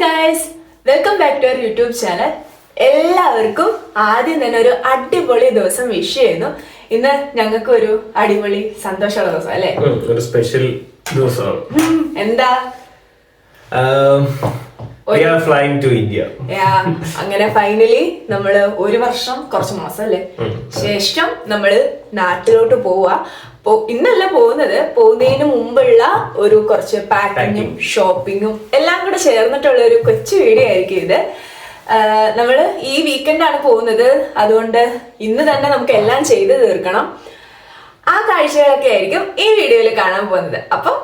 Guys welcome back to our YouTube channel എല്ലാവർക്കും ആദ്യം തന്നെ ഒരു അടിപൊളി ദിവസം വിഷ് ചെയ്യുന്നു. ഇന്ന് ഞങ്ങൾക്ക് ഒരു അടിപൊളി സന്തോഷമുള്ള ദിവസം അല്ലേ? ഒരു സ്പെഷ്യൽ ദിവസമാണ്. ഉം, എന്താ? അങ്ങനെ ഫൈനലി നമ്മൾ ഒരു വർഷം കുറച്ച് മാസം അല്ലേ? ശേഷം നമ്മൾ നാട്ടിലോട്ട് പോവാ ഇന്നല്ല പോകുന്നത്. പോകുന്നതിന് മുമ്പുള്ള ഒരു കുറച്ച് പാക്കിങ്ങും ഷോപ്പിങ്ങും എല്ലാം കൂടെ ചേർന്നിട്ടുള്ള ഒരു കൊച്ചു വീഡിയോ ആയിരിക്കും ഇത്. ആഹ് നമ്മൾ ഈ വീക്കെൻഡാണ് പോകുന്നത്. അതുകൊണ്ട് ഇന്ന് തന്നെ നമുക്ക് എല്ലാം ചെയ്ത് തീർക്കണം. ആ കാഴ്ചകളൊക്കെ ആയിരിക്കും ഈ വീഡിയോയിൽ കാണാൻ പോകുന്നത്. അപ്പം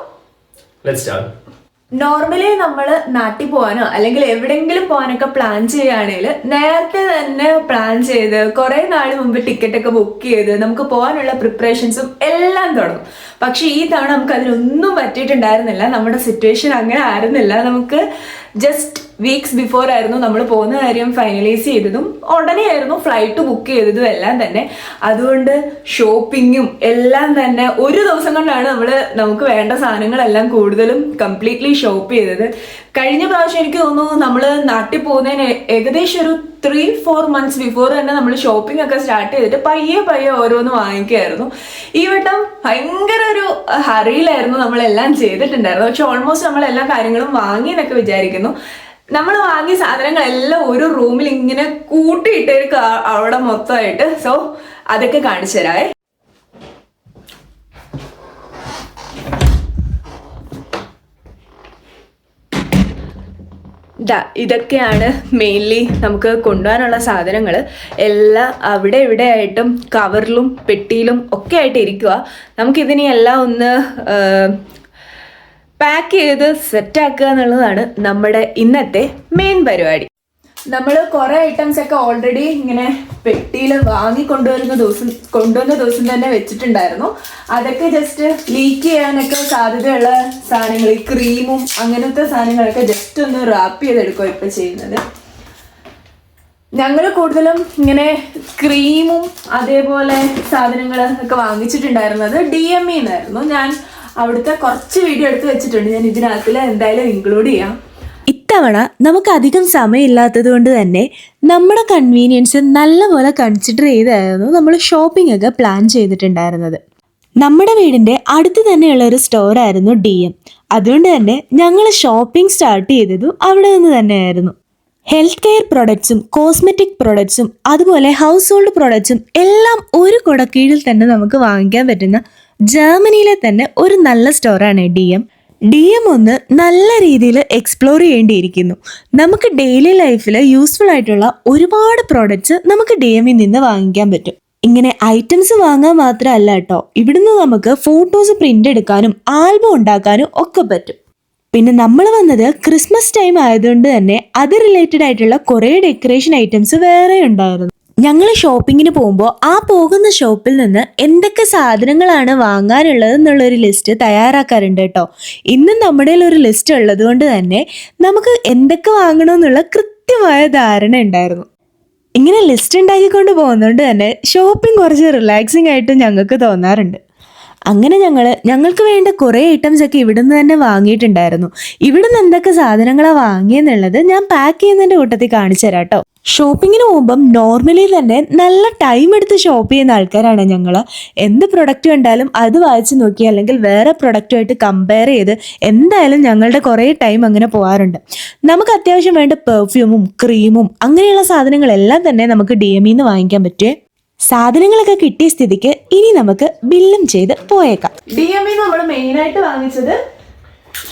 ലെറ്റ്സ് സ്റ്റാർട്ട് നോർമലി നമ്മൾ നാട്ടിൽ പോകാനോ അല്ലെങ്കിൽ എവിടെയെങ്കിലും പോകാനൊക്കെ പ്ലാൻ ചെയ്യുകയാണെങ്കിൽ നേരത്തെ തന്നെ പ്ലാൻ ചെയ്ത് കുറേ നാൾ മുമ്പ് ടിക്കറ്റ് ഒക്കെ ബുക്ക് ചെയ്ത് നമുക്ക് പോകാനുള്ള പ്രിപ്പറേഷൻസും എല്ലാം തുടങ്ങും. പക്ഷേ ഈ തവണ നമുക്ക് അതിനൊന്നും പറ്റിയിട്ടുണ്ടായിരുന്നില്ല. നമ്മുടെ സിറ്റുവേഷൻ അങ്ങനെ ആയിരുന്നില്ല. നമുക്ക് ജസ്റ്റ് വീക്സ് ബിഫോർ ആയിരുന്നു നമ്മൾ പോകുന്ന കാര്യം ഫൈനലൈസ് ചെയ്തതും ഉടനെ ആയിരുന്നു ഫ്ലൈറ്റ് ബുക്ക് ചെയ്തതും എല്ലാം തന്നെ. അതുകൊണ്ട് ഷോപ്പിങ്ങും എല്ലാം തന്നെ ഒരു ദിവസം കൊണ്ടാണ് നമ്മൾ നമുക്ക് വേണ്ട സാധനങ്ങളെല്ലാം കൂടുതലും കംപ്ലീറ്റ്ലി ഷോപ്പ് ചെയ്തത്. കഴിഞ്ഞ പ്രാവശ്യം എനിക്ക് തോന്നുന്നു നമ്മൾ നാട്ടിൽ പോകുന്നതിന് ഏകദേശം ഒരു ത്രീ ഫോർ മന്ത്സ് ബിഫോർ തന്നെ നമ്മൾ ഷോപ്പിംഗ് ഒക്കെ സ്റ്റാർട്ട് ചെയ്തിട്ട് പയ്യെ പയ്യെ ഓരോന്ന് വാങ്ങിക്കുകയായിരുന്നു. ഈ വട്ടം ഭയങ്കര ഒരു ഹറിയിലായിരുന്നു നമ്മളെല്ലാം ചെയ്തിട്ടുണ്ടായിരുന്നു പക്ഷെ ഓൾമോസ്റ്റ് നമ്മൾ എല്ലാ കാര്യങ്ങളും വാങ്ങി എന്നൊക്കെ വിചാരിക്കുന്നു. നമ്മൾ വാങ്ങിയ സാധനങ്ങളെല്ലാം ഒരു റൂമിൽ ഇങ്ങനെ കൂട്ടിയിട്ടേക്ക് അവിടെ മൊത്തമായിട്ട്. സോ അതൊക്കെ കാണിച്ചു തരാവേ. ഇതൊക്കെയാണ് മെയിൻലി നമുക്ക് കൊണ്ടുപോകാനുള്ള സാധനങ്ങൾ എല്ലാം അവിടെ ഇവിടെ ആയിട്ടും കവറിലും പെട്ടിയിലും ഒക്കെ ആയിട്ട് ഇരിക്കുക നമുക്കിതിനെല്ലാം ഒന്ന് പാക്ക് ചെയ്ത് സെറ്റാക്കുക എന്നുള്ളതാണ് നമ്മുടെ ഇന്നത്തെ മെയിൻ പരിപാടി. നമ്മൾ കുറേ ഐറ്റംസ് ഒക്കെ ഓൾറെഡി ഇങ്ങനെ പെട്ടിയിൽ വാങ്ങി കൊണ്ടുവരുന്ന ദിവസം കൊണ്ടുവന്ന ദിവസം തന്നെ വെച്ചിട്ടുണ്ടായിരുന്നു. അതൊക്കെ ജസ്റ്റ് ലീക്ക് ചെയ്യാനൊക്കെ സാധ്യതയുള്ള സാധനങ്ങൾ ഈ ക്രീമും അങ്ങനത്തെ സാധനങ്ങളൊക്കെ ജസ്റ്റ് ഒന്ന് റാപ്പ് ചെയ്തെടുക്കുക ഇപ്പം ചെയ്യുന്നത്. ഞങ്ങൾ കൂടുതലും ഇങ്ങനെ ക്രീമും അതേപോലെ സാധനങ്ങൾ ഒക്കെ വാങ്ങിച്ചിട്ടുണ്ടായിരുന്നത് ഡി എം ഇന്നായിരുന്നു ഞാൻ അവിടുത്തെ കുറച്ച് വീഡിയോ എടുത്ത് വെച്ചിട്ടുണ്ട്. ഞാൻ ഇതിനകത്തിൽ എന്തായാലും ഇൻക്ലൂഡ് ചെയ്യാം. ഇത്തവണ നമുക്ക് അധികം സമയമില്ലാത്തത് കൊണ്ട് തന്നെ നമ്മുടെ കൺവീനിയൻസ് നല്ലപോലെ കൺസിഡർ ചെയ്തായിരുന്നു നമ്മൾ ഷോപ്പിംഗ് ഒക്കെ പ്ലാൻ ചെയ്തിട്ടുണ്ടായിരുന്നത്. നമ്മുടെ വീടിന്റെ അടുത്ത് തന്നെയുള്ള ഒരു സ്റ്റോറായിരുന്നു ഡി എം അതുകൊണ്ട് തന്നെ ഞങ്ങൾ ഷോപ്പിംഗ് സ്റ്റാർട്ട് ചെയ്തതും അവിടെ നിന്ന് തന്നെയായിരുന്നു. ഹെൽത്ത് കെയർ പ്രൊഡക്ട്സും കോസ്മെറ്റിക് പ്രൊഡക്ട്സും അതുപോലെ ഹൗസ് ഹോൾഡ് പ്രൊഡക്ട്സും എല്ലാം ഒരു കുടക്കീഴിൽ തന്നെ നമുക്ക് വാങ്ങിക്കാൻ പറ്റുന്ന ജർമ്മനിയിലെ തന്നെ ഒരു നല്ല സ്റ്റോറാണ് ഡി എം ഡി എം ഒന്ന് നല്ല രീതിയിൽ എക്സ്പ്ലോർ ചെയ്യേണ്ടിയിരിക്കുന്നു. നമുക്ക് ഡെയിലി ലൈഫിൽ യൂസ്ഫുൾ ആയിട്ടുള്ള ഒരുപാട് പ്രോഡക്റ്റ്സ് നമുക്ക് ഡി എമ്മിൽ നിന്ന് വാങ്ങിക്കാൻ പറ്റും. ഇങ്ങനെ ഐറ്റംസ് വാങ്ങാൻ മാത്രമല്ല കേട്ടോ ഇവിടുന്ന് നമുക്ക് ഫോട്ടോസ് പ്രിന്റ് എടുക്കാനും ആൽബം ഉണ്ടാക്കാനും ഒക്കെ പറ്റും. പിന്നെ നമ്മൾ വന്നത് ക്രിസ്മസ് ടൈം ആയതുകൊണ്ട് തന്നെ അത് റിലേറ്റഡ് ആയിട്ടുള്ള കുറേ ഡെക്കറേഷൻ ഐറ്റംസ് വേറെ ഉണ്ടായിരുന്നു. ഞങ്ങൾ ഷോപ്പിങ്ങിന് പോകുമ്പോൾ ആ പോകുന്ന ഷോപ്പിൽ നിന്ന് എന്തൊക്കെ സാധനങ്ങളാണ് വാങ്ങാനുള്ളത് എന്നുള്ളൊരു ലിസ്റ്റ് തയ്യാറാക്കാറുണ്ട് കേട്ടോ. ഇന്നും നമ്മുടെ ഒരു ലിസ്റ്റ് ഉള്ളത് കൊണ്ട് തന്നെ നമുക്ക് എന്തൊക്കെ വാങ്ങണമെന്നുള്ള കൃത്യമായ ധാരണ ഉണ്ടായിരുന്നു. ഇങ്ങനെ ലിസ്റ്റ് ഉണ്ടാക്കിക്കൊണ്ട് പോകുന്നതുകൊണ്ട് തന്നെ ഷോപ്പിംഗ് കുറച്ച് റിലാക്സിങ് ആയിട്ട് ഞങ്ങൾക്ക് തോന്നാറുണ്ട്. അങ്ങനെ ഞങ്ങൾ ഞങ്ങൾക്ക് വേണ്ട കുറേ ഐറ്റംസ് ഒക്കെ ഇവിടുന്ന് തന്നെ വാങ്ങിയിട്ടുണ്ടായിരുന്നു. ഇവിടുന്ന് എന്തൊക്കെ സാധനങ്ങളാണ് വാങ്ങിയെന്നുള്ളത് ഞാൻ പാക്ക് ചെയ്യുന്നതിന്റെ കൂട്ടത്തിൽ കാണിച്ചു തരാം കേട്ടോ. ഷോപ്പിങ്ങിന് പോകുമ്പം നോർമലി തന്നെ നല്ല ടൈം എടുത്ത് ഷോപ്പ് ചെയ്യുന്ന ആൾക്കാരാണ് ഞങ്ങൾ എന്ത് പ്രൊഡക്റ്റ് കണ്ടാലും അത് വായിച്ച് നോക്കി അല്ലെങ്കിൽ വേറെ പ്രൊഡക്റ്റുമായിട്ട് കമ്പയർ ചെയ്ത് എന്തായാലും ഞങ്ങളുടെ കുറേ ടൈം അങ്ങനെ പോകാറുണ്ട് നമുക്ക് അത്യാവശ്യം വേണ്ട പെർഫ്യൂമും ക്രീമും അങ്ങനെയുള്ള സാധനങ്ങളെല്ലാം തന്നെ നമുക്ക് ഡി എം നിന്ന് വാങ്ങിക്കാൻ പറ്റുമേ സാധനങ്ങളൊക്കെ കിട്ടിയ സ്ഥിതിക്ക് ഇനി നമുക്ക് ബില്ലും ചെയ്ത് പോയേക്കാം. ഡി എം നമ്മൾ മെയിനായിട്ട് വാങ്ങിച്ചത്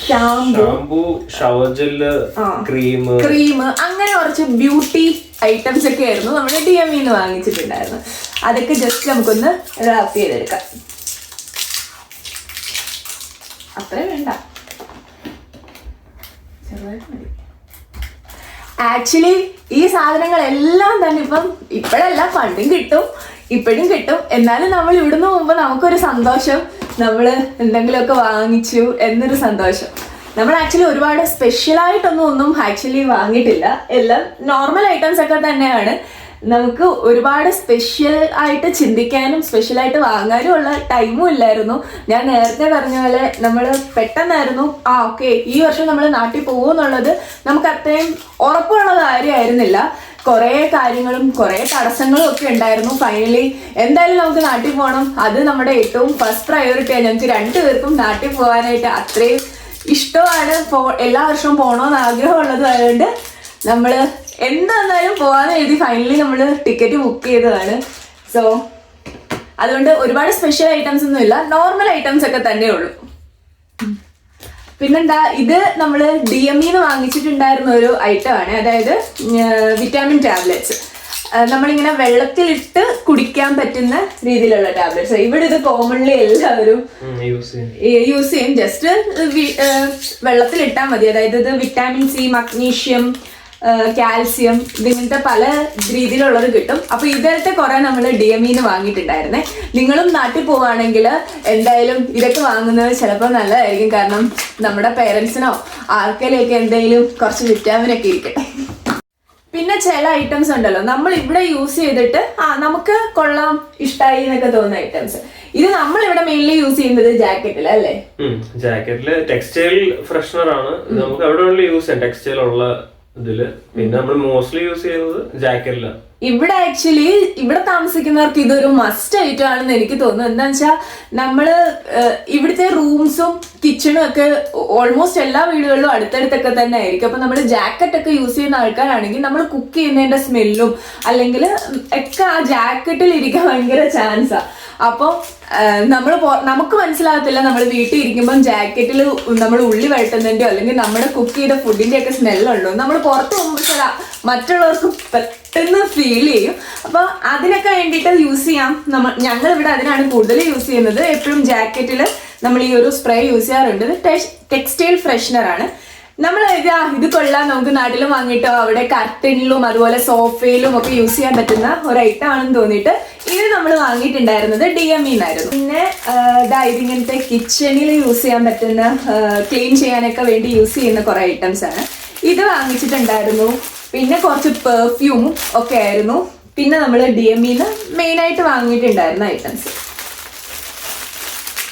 shampoo shower gel cream cream അങ്ങനെ കുറച്ച് ബ്യൂട്ടി ഐറ്റംസ് ഒക്കെ ആയിരുന്നു നമ്മുടെ ഡി എം ഇന്ന് വാങ്ങിച്ചിട്ടുണ്ടായിരുന്നു അതൊക്കെ ജസ്റ്റ് നമുക്കൊന്ന് റാപ്പ് ചെയ്തെടുക്കാം. അത്രേ വേണ്ട. ചെറുതായിട്ട് മതി. ആക്ച്വലി ഈ സാധനങ്ങളെല്ലാം തന്നെ ഇപ്പം ഇപ്പോഴല്ല ഫണ്ടും കിട്ടും ഇപ്പോഴും കിട്ടും. എന്നാലും നമ്മൾ ഇവിടുന്ന് പോകുമ്പോൾ നമുക്കൊരു സന്തോഷം. നമ്മൾ എന്തെങ്കിലുമൊക്കെ വാങ്ങിച്ചു എന്നൊരു സന്തോഷം. നമ്മൾ ആക്ച്വലി ഒരുപാട് സ്പെഷ്യലായിട്ടൊന്നും ഒന്നും ആക്ച്വലി വാങ്ങിയിട്ടില്ല. എല്ലാം നോർമൽ ഐറ്റംസ് ഒക്കെ തന്നെയാണ്. നമുക്ക് ഒരുപാട് സ്പെഷ്യൽ ആയിട്ട് ചിന്തിക്കാനും സ്പെഷ്യലായിട്ട് വാങ്ങാനും ഉള്ള ടൈമും ഇല്ലായിരുന്നു. ഞാൻ നേരത്തെ പറഞ്ഞ പോലെ നമ്മൾ പെട്ടെന്നായിരുന്നു ആ ഓക്കെ ഈ വർഷം നമ്മൾ നാട്ടിൽ പോകുമെന്നുള്ളത് നമുക്ക് അത്രയും ഉറപ്പുള്ള കാര്യമായിരുന്നില്ല. കുറേ കാര്യങ്ങളും കുറേ തടസ്സങ്ങളും ഒക്കെ ഉണ്ടായിരുന്നു ഫൈനലി എന്തായാലും നമുക്ക് നാട്ടിൽ പോകണം അത് നമ്മുടെ ഏറ്റവും ഫസ്റ്റ് പ്രയോറിറ്റിയാണ് ഞങ്ങൾക്ക് രണ്ടുപേർക്കും നാട്ടിൽ പോകാനായിട്ട് അത്രയും ഇഷ്ടമാണ്. പോ എല്ലാ വർഷവും പോകണമെന്ന് ആഗ്രഹമുള്ളത് ആയതുകൊണ്ട് നമ്മൾ എന്തായാലും പോകാന്ന് എഴുതി ഫൈനലി നമ്മൾ ടിക്കറ്റ് ബുക്ക് ചെയ്തതാണ്. സോ അതുകൊണ്ട് ഒരുപാട് സ്പെഷ്യൽ ഐറ്റംസ് ഒന്നും ഇല്ല നോർമൽ ഐറ്റംസ് ഒക്കെ തന്നെ ഉള്ളൂ പിന്നെന്താ ഇത് നമ്മൾ ഡി എം ഇന്ന് വാങ്ങിച്ചിട്ടുണ്ടായിരുന്ന ഒരു ഐറ്റം ആണ്. അതായത് വിറ്റാമിൻ ടാബ്ലറ്റ്സ് നമ്മളിങ്ങനെ വെള്ളത്തിലിട്ട് കുടിക്കാൻ പറ്റുന്ന രീതിയിലുള്ള ടാബ്ലറ്റ്സ് ഇവിടെ ഇത് കോമൺലി എല്ലാവരും യൂസ് ചെയ്യും. ജസ്റ്റ് വെള്ളത്തിലിട്ടാൽ മതി. അതായത് ഇത് വിറ്റാമിൻ സി മഗ്നീഷ്യം കാൽസ്യം ഇതിങ്ങനത്തെ പല രീതിയിലുള്ളത് കിട്ടും. അപ്പൊ ഇതിലത്തെ കുറെ നമ്മൾ ഡി എം ഇന്ന് വാങ്ങിയിട്ടുണ്ടായിരുന്നേ. നിങ്ങളും നാട്ടിൽ പോവുകയാണെങ്കിൽ എന്തായാലും ഇതൊക്കെ വാങ്ങുന്നത് ചിലപ്പോൾ നല്ലതായിരിക്കും. കാരണം നമ്മുടെ പേരൻസിനോ ആർക്കെങ്കിലൊക്കെ എന്തെങ്കിലും കുറച്ച് വിറ്റാമിൻ ഒക്കെ ഇരിക്കട്ടെ. പിന്നെ ചില ഐറ്റംസ് ഉണ്ടല്ലോ. നമ്മൾ ഇവിടെ യൂസ് ചെയ്തിട്ട് ആ നമുക്ക് കൊള്ളാം ഇഷ്ടായി എന്നൊക്കെ തോന്നുന്ന ഐറ്റംസ് ഇത് നമ്മൾ ഇവിടെ മെയിൻലി യൂസ് ചെയ്യുന്നത് ജാക്കറ്റിൽ അല്ലേ? ജാക്കറ്റിൽ ടെക്സ്റ്റൈൽ ഫ്രഷ്നർ ആണ്. നമുക്ക് എവിടെ യൂസ് ചെയ്യാം. ടെക്സ്റ്റൈൽ ഉള്ള പിന്നെ നമ്മൾ മോസ്റ്റ്ലി യൂസ് ചെയ്യുന്നത് ജാക്കറ്റിലാണ് ഇവിടെ ആക്ച്വലി ഇവിടെ താമസിക്കുന്നവർക്ക് ഇതൊരു മസ്റ്റ് ഐറ്റം ആണെന്ന് എനിക്ക് തോന്നുന്നു. എന്താ വെച്ചാൽ നമ്മൾ ഇവിടുത്തെ റൂംസും കിച്ചണും ഒക്കെ ഓൾമോസ്റ്റ് എല്ലാ വീടുകളിലും അടുത്തടുത്തൊക്കെ തന്നെ ആയിരിക്കും അപ്പൊ നമ്മൾ ജാക്കറ്റ് ഒക്കെ യൂസ് ചെയ്യുന്ന ആൾക്കാരാണെങ്കിൽ നമ്മൾ കുക്ക് ചെയ്യുന്നതിന്റെ സ്മെല്ലും അല്ലെങ്കിൽ ഒക്കെ ആ ജാക്കറ്റിൽ ഇരിക്കാൻ ഭയങ്കര ചാൻസാ അപ്പോൾ നമ്മൾ നമുക്ക് മനസ്സിലാകത്തില്ല നമ്മൾ വീട്ടിൽ ഇരിക്കുമ്പം ജാക്കറ്റിൽ നമ്മൾ ഉള്ളി വഴട്ടുന്നതിന്റെയോ അല്ലെങ്കിൽ നമ്മുടെ കുക്ക് ചെയ്ത ഫുഡിന്റെ ഒക്കെ സ്മെല്ലുണ്ടോ നമ്മൾ പുറത്ത് പോകുമ്പോൾ മറ്റുള്ളവർക്ക് പെട്ടെന്ന് ഫീൽ ചെയ്യും. അപ്പോൾ അതിനൊക്കെ വേണ്ടിയിട്ട് യൂസ് ചെയ്യാം. നമ്മൾ ഞങ്ങൾ ഇവിടെ അതിനാണ് കൂടുതൽ യൂസ് ചെയ്യുന്നത്. എപ്പോഴും ജാക്കറ്റിൽ നമ്മൾ ഈ ഒരു സ്പ്രേ യൂസ് ചെയ്യാറുണ്ട്. ടെക്സ്റ്റൈൽ ഫ്രഷ്നർ ആണ്. നമ്മൾ ഇത് കൊള്ളാം. നമുക്ക് നാട്ടിലും വാങ്ങിയിട്ടോ? അവിടെ കർട്ടനിലും അതുപോലെ സോഫയിലും ഒക്കെ യൂസ് ചെയ്യാൻ പറ്റുന്ന ഒരു ഐറ്റം ആണെന്ന് തോന്നിയിട്ട് ഇത് നമ്മൾ വാങ്ങിയിട്ടുണ്ടായിരുന്നത് ഡി എം ഇന്നായിരുന്നു പിന്നെ ഇത് ഇങ്ങനത്തെ കിച്ചണിൽ യൂസ് ചെയ്യാൻ പറ്റുന്ന ക്ലീൻ ചെയ്യാനൊക്കെ വേണ്ടി യൂസ് ചെയ്യുന്ന കുറെ ഐറ്റംസ് ആണ്. ഇത് വാങ്ങിച്ചിട്ടുണ്ടായിരുന്നു. പിന്നെ കുറച്ച് പെർഫ്യൂമും ഒക്കെ ആയിരുന്നു. പിന്നെ നമ്മൾ ഡി എം ഇന്ന് മെയിനായിട്ട് വാങ്ങിയിട്ടുണ്ടായിരുന്ന ഐറ്റംസ്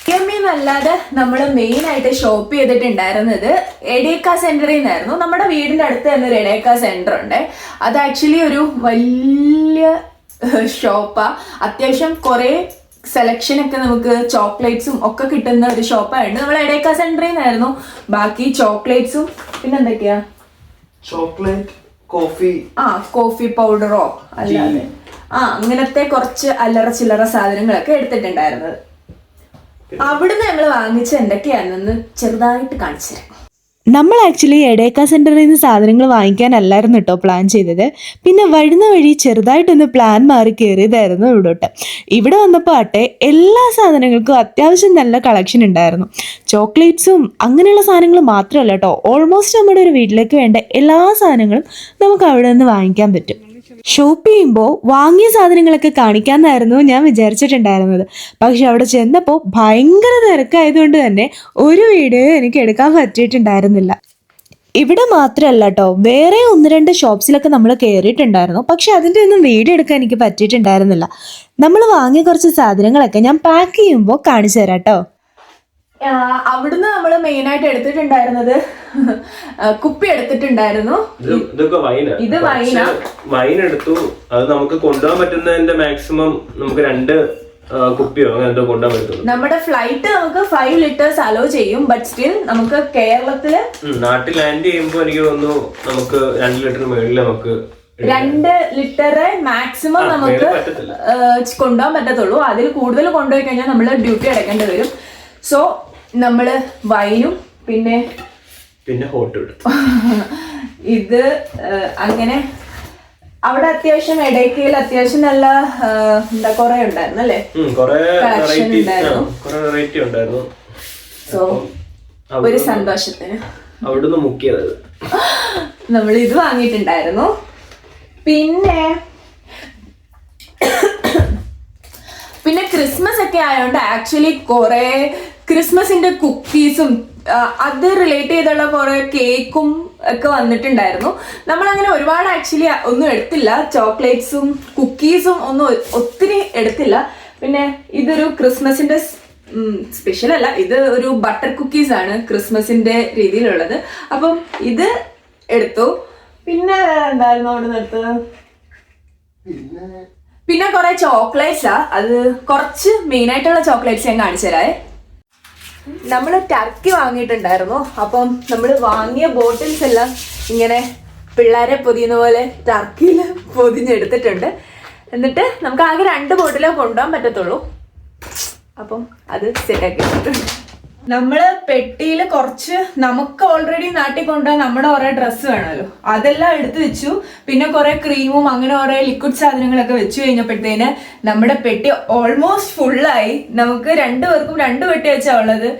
അല്ലാതെ നമ്മൾ മെയിൻ ആയിട്ട് ഷോപ്പ് ചെയ്തിട്ടുണ്ടായിരുന്നത് എഡേക്ക സെന്ററിൽ നിന്നായിരുന്നു നമ്മുടെ വീടിന്റെ അടുത്ത് തന്നെ ഒരു എഡേക്ക സെന്റർ ഉണ്ട്. അത് ആക്ച്വലി ഒരു വലിയ ഷോപ്പാ അത്യാവശ്യം കുറെ സെലക്ഷൻ ഒക്കെ നമുക്ക് ചോക്ലേറ്റ്സും ഒക്കെ കിട്ടുന്ന ഒരു ഷോപ്പായിരുന്നു നമ്മൾ എഡേക്ക സെന്ററിൽ നിന്നായിരുന്നു ബാക്കി ചോക്ലേറ്റ്സും പിന്നെ എന്തൊക്കെയാ? ചോക്ലേറ്റ് കോഫി ആ കോഫി പൗഡറോ അല്ലാതെ. ആ അങ്ങനത്തെ കുറച്ച് അല്ലറ ചില്ലറ സാധനങ്ങളൊക്കെ എടുത്തിട്ടുണ്ടായിരുന്നത്. അവിടുന്ന് നമ്മൾ വാങ്ങിച്ച എന്തൊക്കെയാണെന്ന് ചെറുതായിട്ട് കാണിച്ചു തരാം നമ്മൾ ആക്ച്വലി എടേക്ക സെന്ററിൽ നിന്ന് സാധനങ്ങൾ വാങ്ങിക്കാനല്ലായിരുന്നു കേട്ടോ പ്ലാൻ ചെയ്തത്. പിന്നെ വരുന്ന വഴി ചെറുതായിട്ടൊന്ന് പ്ലാൻ മാറി കയറിയതായിരുന്നു ഇവിടോട്ട്. ഇവിടെ വന്നപ്പോൾ ആട്ടെ എല്ലാ സാധനങ്ങൾക്കും അത്യാവശ്യം നല്ല കളക്ഷൻ ഉണ്ടായിരുന്നു. ചോക്ലേറ്റ്സും അങ്ങനെയുള്ള സാധനങ്ങൾ മാത്രമല്ല കേട്ടോ ഓൾമോസ്റ്റ് നമ്മുടെ ഒരു വീട്ടിലേക്ക് വേണ്ട എല്ലാ സാധനങ്ങളും നമുക്ക് അവിടെ നിന്ന് വാങ്ങിക്കാൻ പറ്റും. ഷോപ്പ് ചെയ്യുമ്പോൾ വാങ്ങിയ സാധനങ്ങളൊക്കെ കാണിക്കാമെന്നായിരുന്നു ഞാൻ വിചാരിച്ചിട്ടുണ്ടായിരുന്നത്. പക്ഷെ അവിടെ ചെന്നപ്പോൾ ഭയങ്കര തിരക്കായതുകൊണ്ട് തന്നെ ഒരു വീഡിയോ എനിക്ക് എടുക്കാൻ പറ്റിയിട്ടുണ്ടായിരുന്നില്ല. ഇവിടെ മാത്രമല്ല കേട്ടോ വേറെ ഒന്ന് രണ്ട് ഷോപ്സിലൊക്കെ നമ്മൾ കയറിയിട്ടുണ്ടായിരുന്നു പക്ഷെ അതിന്റെ ഒന്നും വീഡിയോ എടുക്കാൻ എനിക്ക് പറ്റിയിട്ടുണ്ടായിരുന്നില്ല. നമ്മൾ വാങ്ങിയ കുറച്ച് സാധനങ്ങളൊക്കെ ഞാൻ പാക്ക് ചെയ്യുമ്പോൾ കാണിച്ചു തരാം കേട്ടോ അവിടുന്ന് നമ്മൾ മെയിൻ ആയിട്ട് എടുത്തിട്ടുണ്ടായിരുന്നത് കുപ്പി എടുത്തിട്ടുണ്ടായിരുന്നു. ഇത് ഇതൊക്കെ വൈനാ ഇത് വൈനാ. വൈൻ എടുത്തു. അത് നമുക്ക് കൊണ്ടുപോകാൻ പറ്റുന്നതിന്റെ മാക്സിമം നമുക്ക് രണ്ട് കുപ്പിയോ അങ്ങനെ കൊണ്ടുപോകാൻ പറ്റുള്ളൂ. നമ്മുടെ ഫ്ലൈറ്റ് നമുക്ക് ഫൈവ് ലിറ്റേഴ്സ് അലോ ചെയ്യും ബട്ട് സ്റ്റിൽ നമുക്ക് കേരളത്തിൽ നാട്ടിൽ ലാൻഡ് ചെയ്യുമ്പോൾ എനിക്ക് തോന്നുന്നു നമുക്ക് രണ്ട് ലിറ്റർ മേളിൽ നമുക്ക് രണ്ട് ലിറ്റർ മാക്സിമം നമുക്ക്. കൊണ്ടുപോകാൻ പറ്റത്തുള്ളൂ. അതിൽ കൂടുതൽ കൊണ്ടുപോയി കഴിഞ്ഞാൽ നമ്മൾ ഡ്യൂട്ടി അടക്കേണ്ടി വരും. സോ നമ്മൾ വൈനും പിന്നെ പിന്നെ ഹോട്ട് ഇടും. ഇത് അങ്ങനെ അവിടെ അത്യാവശ്യം ഇടയ്ക്കയിൽ അത്യാവശ്യം നല്ല എന്താ കൊറേ ഉണ്ടായിരുന്നു അല്ലേ? വെറൈറ്റി ഉണ്ടായിരുന്നു. സോ ഒരു സന്തോഷത്തിന്. അവിടുന്ന് മുക്കിയത്. നമ്മൾ ഇത് വാങ്ങിയിട്ടുണ്ടായിരുന്നു. പിന്നെ പിന്നെ ക്രിസ്മസ് ഒക്കെ ആയതുകൊണ്ട് ആക്ച്വലി കുറെ ക്രിസ്മസിന്റെ കുക്കീസും അത് റിലേറ്റ് ചെയ്തുള്ള കുറെ കേക്കും ഒക്കെ വന്നിട്ടുണ്ടായിരുന്നു. നമ്മൾ അങ്ങനെ ഒരുപാട് ആക്ച്വലി ഒന്നും എടുത്തില്ല. ചോക്ലേറ്റ്സും കുക്കീസും ഒന്നും ഒത്തിരി എടുത്തില്ല. പിന്നെ ഇതൊരു ക്രിസ്മസിന്റെ സ്പെഷ്യൽ അല്ല. ഇത് ഒരു ബട്ടർ കുക്കീസ് ആണ് ക്രിസ്മസിന്റെ രീതിയിലുള്ളത്. അപ്പം ഇത് എടുത്തു. പിന്നെ എന്തായിരുന്നു അവിടെ നിന്ന് പിന്നെ കുറെ ചോക്ലേറ്റ്സാ. അത് കുറച്ച് മെയിൻ ആയിട്ടുള്ള ചോക്ലേറ്റ്സ് ഞാൻ കാണിച്ചു തരാവേ നമ്മൾ ടർക്കി വാങ്ങിയിട്ടുണ്ടായിരുന്നു. അപ്പം നമ്മൾ വാങ്ങിയ ബോട്ടിൽസ് എല്ലാം ഇങ്ങനെ പിള്ളേരെ പൊതിയുന്ന പോലെ ടർക്കിയിൽ പൊതിഞ്ഞെടുത്തിട്ടുണ്ട്. എന്നിട്ട് നമുക്ക് ആകെ രണ്ട് ബോട്ടിലേ കൊണ്ടുപോകാൻ പറ്റത്തുള്ളൂ. അപ്പം അത് സെറ്റാക്കി നമ്മൾ പെട്ടിയിൽ കുറച്ച് നമുക്ക് ഓൾറെഡി നാട്ടിൽ കൊണ്ടുപോകാൻ നമ്മുടെ കുറെ ഡ്രസ്സ് വേണമല്ലോ. അതെല്ലാം എടുത്തു വെച്ചു. പിന്നെ കുറെ ക്രീമും അങ്ങനെ കുറെ ലിക്വിഡ് സാധനങ്ങളൊക്കെ വെച്ചു കഴിഞ്ഞപ്പോഴത്തേന് നമ്മുടെ പെട്ടി ഓൾമോസ്റ്റ് ഫുള്ളായി നമുക്ക് രണ്ടു പേർക്കും രണ്ട് പെട്ടി വെച്ചാ ഉള്ളത്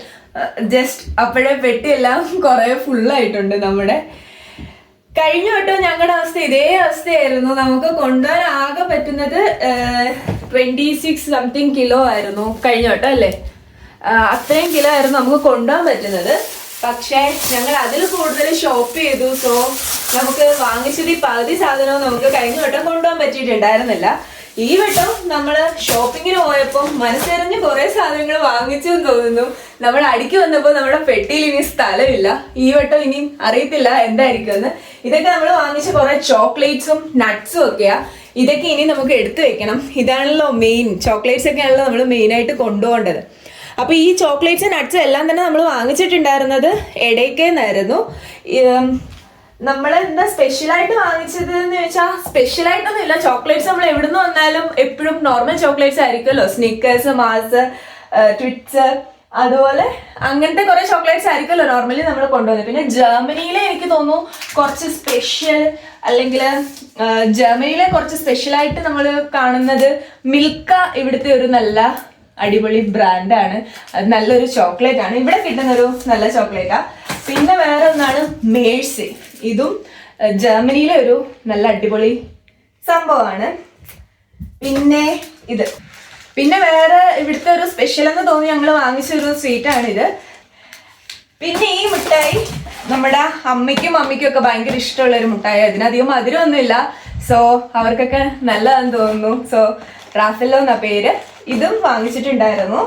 ജസ്റ്റ് അപ്പോഴേ പെട്ടിയെല്ലാം കുറെ ഫുള്ളായിട്ടുണ്ട് നമ്മുടെ. കഴിഞ്ഞ വട്ടം ഞങ്ങളുടെ അവസ്ഥ ഇതേ അവസ്ഥയായിരുന്നു. നമുക്ക് കൊണ്ടുപോകാൻ ആകെ പറ്റുന്നത് ട്വന്റി സിക്സ് സംതിങ് കിലോ ആയിരുന്നു. കഴിഞ്ഞ വട്ടം അല്ലേ? അത്രയും കിലോ ആയിരുന്നു നമുക്ക് കൊണ്ടുപോകാൻ പറ്റുന്നത്. പക്ഷേ ഞങ്ങൾ അതിൽ കൂടുതൽ ഷോപ്പ് ചെയ്തു. സോ നമുക്ക് വാങ്ങിച്ചത് ഈ പകുതി സാധനവും നമുക്ക് കഴിഞ്ഞ വട്ടം കൊണ്ടുപോകാൻ പറ്റിയിട്ടുണ്ടായിരുന്നില്ല. ഈ വട്ടം നമ്മൾ ഷോപ്പിങ്ങിന് പോയപ്പോൾ മനസ്സറിഞ്ഞ് കുറേ സാധനങ്ങൾ വാങ്ങിച്ചു എന്ന് തോന്നുന്നു. നമ്മൾ അടിക്ക് വന്നപ്പോൾ നമ്മുടെ പെട്ടിയിൽ ഇനി സ്ഥലമില്ല. ഈ വട്ടം ഇനി അറിയത്തില്ല എന്തായിരിക്കുമെന്ന്. ഇതൊക്കെ നമ്മൾ വാങ്ങിച്ച കുറേ ചോക്ലേറ്റ്സും നട്ട്സും ഒക്കെയാ. ഇതൊക്കെ ഇനി നമുക്ക് എടുത്തു വെക്കണം. ഇതാണല്ലോ മെയിൻ ചോക്ലേറ്റ്സ് ഒക്കെയാണല്ലോ നമ്മൾ മെയിനായിട്ട് കൊണ്ടുപോകേണ്ടത്. അപ്പൊ ഈ ചോക്ലേറ്റ്സ് നട്ട്സ് എല്ലാം തന്നെ നമ്മൾ വാങ്ങിച്ചിട്ടുണ്ടായിരുന്നത് എടേക്കെന്നായിരുന്നു നമ്മൾ എന്താ സ്പെഷ്യലായിട്ട് വാങ്ങിച്ചത് എന്ന് വെച്ചാൽ സ്പെഷ്യൽ ആയിട്ടൊന്നും ഇല്ല ചോക്ലേറ്റ്സ് നമ്മൾ എവിടുന്ന് വന്നാലും എപ്പോഴും നോർമൽ ചോക്ലേറ്റ്സ് ആയിരിക്കുമല്ലോ. സ്നിക്കേഴ്സ് മാസ് ട്വിറ്റ്സ് അതുപോലെ അങ്ങനത്തെ കുറെ ചോക്ലേറ്റ്സ് ആയിരിക്കുമല്ലോ നോർമലി നമ്മൾ കൊണ്ടുവന്നത്. പിന്നെ ജർമ്മനിയിലെ എനിക്ക് തോന്നുന്നു കുറച്ച് സ്പെഷ്യൽ അല്ലെങ്കിൽ ജർമ്മനിയിലെ കുറച്ച് സ്പെഷ്യലായിട്ട് നമ്മൾ കാണുന്നത് മിൽക്ക ഇവിടുത്തെ ഒരു നല്ല അടിപൊളി ബ്രാൻഡാണ് അത് നല്ലൊരു ചോക്ലേറ്റ് ആണ്. ഇവിടെ കിട്ടുന്ന ഒരു നല്ല ചോക്ലേറ്റാ പിന്നെ വേറെ ഒന്നാണ് മേഴ്സി. ഇതും ജർമ്മനിയിലെ ഒരു നല്ല അടിപൊളി സംഭവമാണ്. പിന്നെ ഇത്. പിന്നെ വേറെ ഇവിടുത്തെ ഒരു സ്പെഷ്യൽ എന്ന് തോന്നി ഞങ്ങൾ വാങ്ങിച്ച ഒരു സ്വീറ്റ് ആണ് ഇത്. പിന്നെ ഈ മിഠായി നമ്മുടെ അമ്മയ്ക്കും അമ്മയ്ക്കും ഒക്കെ ഭയങ്കര ഇഷ്ടമുള്ള ഒരു മിഠായി. അതിനധികം മധുരമൊന്നുമില്ല. സോ അവർക്കൊക്കെ നല്ലതാന്ന് തോന്നുന്നു. സോ റാഫല്ലോ എന്ന പേര്. ഇതും വാങ്ങിച്ചിട്ടുണ്ടായിരുന്നു.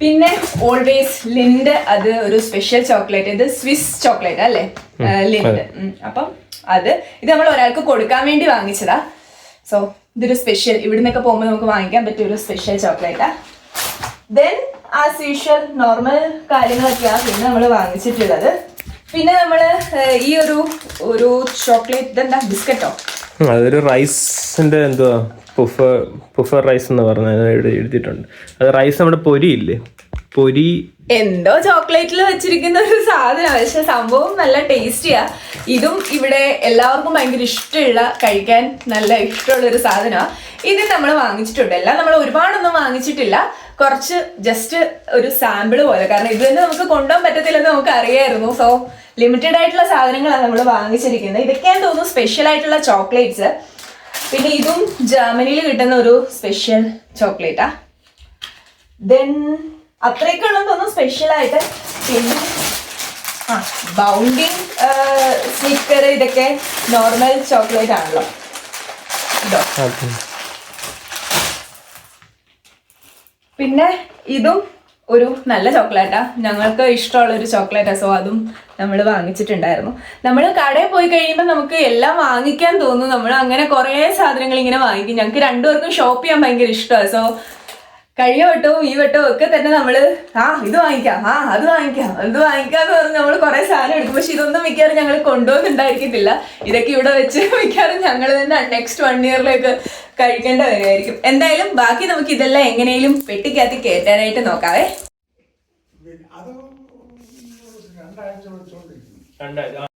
പിന്നെ ഓൾവേസ് ലിൻഡ് അത് ഒരു സ്പെഷ്യൽ ചോക്ലേറ്റ് ഇത് സ്വിസ് ചോക്ലേറ്റ് അല്ലേ? ലിൻഡ്. അപ്പം അത് ഇത് നമ്മൾ ഒരാൾക്ക് കൊടുക്കാൻ വേണ്ടി വാങ്ങിച്ചതാ. സോ ഇതൊരു സ്പെഷ്യൽ ഇവിടുന്നൊക്കെ പോകുമ്പോൾ നമുക്ക് വാങ്ങിക്കാൻ പറ്റിയ ഒരു സ്പെഷ്യൽ ചോക്ലേറ്റാ ദെൻ ആസ് യൂഷ്വൽ നോർമൽ കാര്യങ്ങളൊക്കെയാണ് പിന്നെ നമ്മൾ വാങ്ങിച്ചിട്ടുള്ളത്. പിന്നെ നമ്മൾ ഈ ഒരു ഒരു ചോക്ലേറ്റ് എന്താ ബിസ്ക്കറ്റോ അതൊരു റൈസിന്റെ എന്തുവാ പുഫ പുഫർ റൈസ് എന്ന് പറഞ്ഞത് ഇവിടെ എഴുതിയിട്ടുണ്ട്. അത് റൈസ് നമ്മുടെ പൊരിയില്ലേ? പൊരി എന്തോ ചോക്ലേറ്റിൽ വെച്ചിരിക്കുന്ന ഒരു സാധനം. പക്ഷെ സംഭവം നല്ല ടേസ്റ്റിയാ ഇതും ഇവിടെ എല്ലാവർക്കും ഭയങ്കര ഇഷ്ടമുള്ള കഴിക്കാൻ നല്ല ഇഷ്ടമുള്ള ഒരു സാധനമാണ് ഇത് നമ്മൾ വാങ്ങിച്ചിട്ടുണ്ട്. എല്ലാം നമ്മൾ ഒരുപാടൊന്നും വാങ്ങിച്ചിട്ടില്ല. കുറച്ച് ജസ്റ്റ് ഒരു സാമ്പിൾ പോലെ. കാരണം ഇത് തന്നെ നമുക്ക് കൊണ്ടുപോകാൻ പറ്റത്തില്ലെന്ന് നമുക്ക് അറിയായിരുന്നു. സോ ലിമിറ്റഡ് ആയിട്ടുള്ള സാധനങ്ങളാണ് നമ്മൾ വാങ്ങിച്ചിരിക്കുന്നത്. ഇതൊക്കെയാണ് തോന്നുന്നു സ്പെഷ്യൽ ആയിട്ടുള്ള ചോക്ലേറ്റ്സ് പിന്നെ ഇതും ജർമ്മനിയിൽ കിട്ടുന്ന ഒരു സ്പെഷ്യൽ ചോക്ലേറ്റാ ദെൻ അത്രയൊക്കെ ഉള്ളത് തോന്നുന്നു സ്പെഷ്യൽ ആയിട്ട്. പിന്നെ ആ ബൗണ്ടിങ് സ്നിക്കർ ഇതൊക്കെ നോർമൽ ചോക്ലേറ്റ് ആണല്ലോ. ഇതോ. പിന്നെ ഇതും ഒരു നല്ല ചോക്ലേറ്റാണ് ഞങ്ങൾക്ക് ഇഷ്ടമുള്ള ഒരു ചോക്ലേറ്റ്. സോ അതും നമ്മൾ വാങ്ങിച്ചിട്ടുണ്ടായിരുന്നു. നമ്മൾ കടയിൽ പോയി കഴിയുമ്പോൾ നമുക്ക് എല്ലാം വാങ്ങിക്കാൻ തോന്നും. നമ്മൾ അങ്ങനെ കുറേ സാധനങ്ങൾ ഇങ്ങനെ വാങ്ങിക്കും. ഞങ്ങൾക്ക് രണ്ടുപേർക്കും ഷോപ്പ് ചെയ്യാൻ ഭയങ്കര ഇഷ്ടമാണ് സോ കഴിഞ്ഞ വട്ടവും ഈ വട്ടവും ഒക്കെ തന്നെ നമ്മൾ ആ ഇത് വാങ്ങിക്കാം ആ അത് വാങ്ങിക്കാം അത് വാങ്ങിക്കാന്ന് പറഞ്ഞ് നമ്മൾ കുറെ സാധനം എടുക്കും. പക്ഷെ ഇതൊന്നും മിക്കവാറും ഞങ്ങൾ കൊണ്ടുപോകുന്നുണ്ടായിരിക്കത്തില്ല ഇതൊക്കെ ഇവിടെ വെച്ച് മിക്കവാറും ഞങ്ങൾ തന്നെ നെക്സ്റ്റ് വൺ ഇയറിലേക്ക് കഴിക്കേണ്ട വരുമായിരിക്കും എന്തായാലും ബാക്കി നമുക്ക് ഇതെല്ലാം എങ്ങനെയും പെട്ടിക്കകത്ത് കയറ്റാനായിട്ട് നോക്കാവേ. രണ്ടാഴ്ച.